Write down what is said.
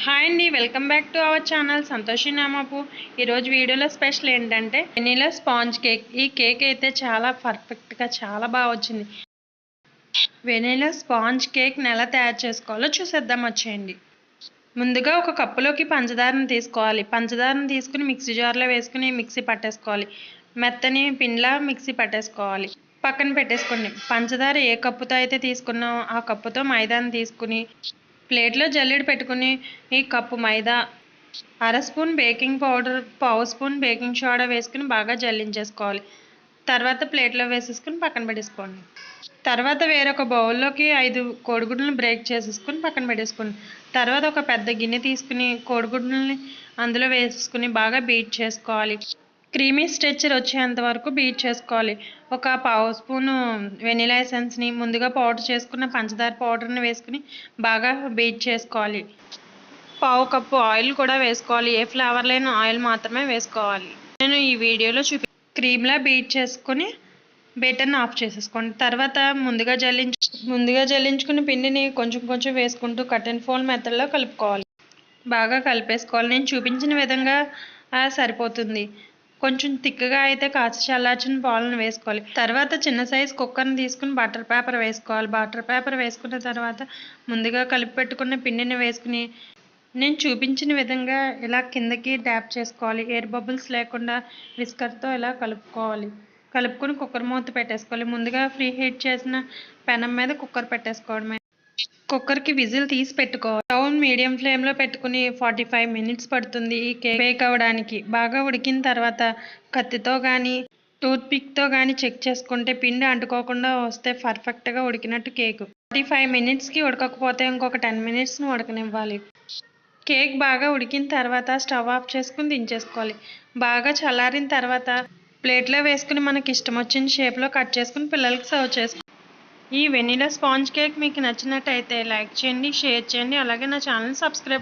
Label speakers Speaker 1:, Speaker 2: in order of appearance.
Speaker 1: Hi అండి welcome back to our channel Santhoshi నామాపు. ఈరోజు వీడియోలో స్పెషల్ ఏంటంటే వెనీలా స్పాంజ్ కేక్. ఈ కేక్ అయితే చాలా పర్ఫెక్ట్గా చాలా బాగా వచ్చింది. వెనీలా స్పాంజ్ కేక్ని ఎలా తయారు చేసుకోవాలో చూసేద్దాం వచ్చేయండి. ముందుగా ఒక కప్పులోకి పంచదారను తీసుకోవాలి. పంచదారను తీసుకుని మిక్సీ జార్లో వేసుకుని మిక్సీ పట్టేసుకోవాలి. మెత్తని పిండిలా మిక్సీ పట్టేసుకోవాలి. పక్కన పెట్టేసుకోండి. పంచదార ఏ కప్పుతో అయితే తీసుకున్నామో ఆ కప్పుతో మైదాన్ని తీసుకుని ప్లేట్లో జల్లెడ పెట్టుకుని ఈ కప్పు మైదా అర స్పూన్ బేకింగ్ పౌడర్ పావు స్పూన్ బేకింగ్ సోడా వేసుకుని బాగా జల్లించేసుకోవాలి. తర్వాత ప్లేట్లో వేసేసుకుని పక్కన పెట్టేసుకోండి. తర్వాత వేరొక బౌల్లోకి ఐదు కోడిగుడ్లను బ్రేక్ చేసేసుకుని పక్కన పెట్టేసుకోండి. తర్వాత ఒక పెద్ద గిన్నె తీసుకుని కోడిగుడ్లని అందులో వేసుకుని బాగా బీట్ చేసుకోవాలి. క్రీమీ స్ట్రెచ్చర్ వచ్చేంత వరకు బీట్ చేసుకోవాలి. ఒక పావు స్పూను వెనిలా ఎసెన్స్ని ముందుగా పౌడర్ చేసుకున్న పంచదార పౌడర్ని వేసుకుని బాగా బీట్ చేసుకోవాలి. పావు కప్పు ఆయిల్ కూడా వేసుకోవాలి. ఏ ఫ్లేవర్ లేని ఆయిల్ మాత్రమే వేసుకోవాలి. నేను ఈ వీడియోలో చూపి క్రీమ్లా బీట్ చేసుకుని బెటర్ని ఆఫ్ చేసేసుకోండి. తర్వాత ముందుగా జల్లించు ముందుగా జల్లించుకున్న పిండిని కొంచెం కొంచెం వేసుకుంటూ కట్ అండ్ ఫోల్ మెథడ్లో కలుపుకోవాలి. బాగా కలిపేసుకోవాలి. నేను చూపించిన విధంగా సరిపోతుంది. కొంచెం తిక్కగా అయితే కాచి చల్లార్చిన పాలను వేసుకోవాలి. తర్వాత చిన్న సైజ్ కుక్కర్ని తీసుకుని బటర్ పేపర్ వేసుకోవాలి. బటర్ పేపర్ వేసుకున్న తర్వాత ముందుగా కలిపి పెట్టుకున్న పిండిని వేసుకుని నేను చూపించిన విధంగా ఇలా కిందకి ట్యాప్ చేసుకోవాలి. ఎయిర్ బబుల్స్ లేకుండా విస్కర్తో ఇలా కలుపుకోవాలి. కలుపుకొని కుక్కర్ మూత పెట్టేసుకోవాలి. ముందుగా ఫ్రీ హీట్ చేసిన పెనం మీద కుక్కర్ పెట్టేసుకోవడమే. కుక్కర్కి విజిల్ తీసి పెట్టుకోవాలి. స్టవ్ మీడియం ఫ్లేమ్లో పెట్టుకుని ఫార్టీ ఫైవ్ మినిట్స్ పడుతుంది ఈ కేక్. బేక్ అవ్వడానికి బాగా ఉడికిన తర్వాత కత్తితో కానీ టూత్పిక్తో కానీ చెక్ చేసుకుంటే పిండి అంటుకోకుండా వస్తే పర్ఫెక్ట్గా ఉడికినట్టు కేక్. ఫార్టీ ఫైవ్ మినిట్స్కి ఉడకకపోతే ఇంకొక టెన్ మినిట్స్ని ఉడకనివ్వాలి. కేక్ బాగా ఉడికిన తర్వాత స్టవ్ ఆఫ్ చేసుకుని దించేసుకోవాలి. బాగా చల్లారిన తర్వాత ప్లేట్లో వేసుకుని మనకి ఇష్టం వచ్చిన షేప్లో కట్ చేసుకుని పిల్లలకి సర్వ్ చేసుకోవాలి ఈ వెనీలా స్పాంజ్ కేక్ మీకు నచ్చినట్టయితే లైక్ చేయండి షేర్ చేయండి అలాగే నా ఛానల్ సబ్స్క్రైబ్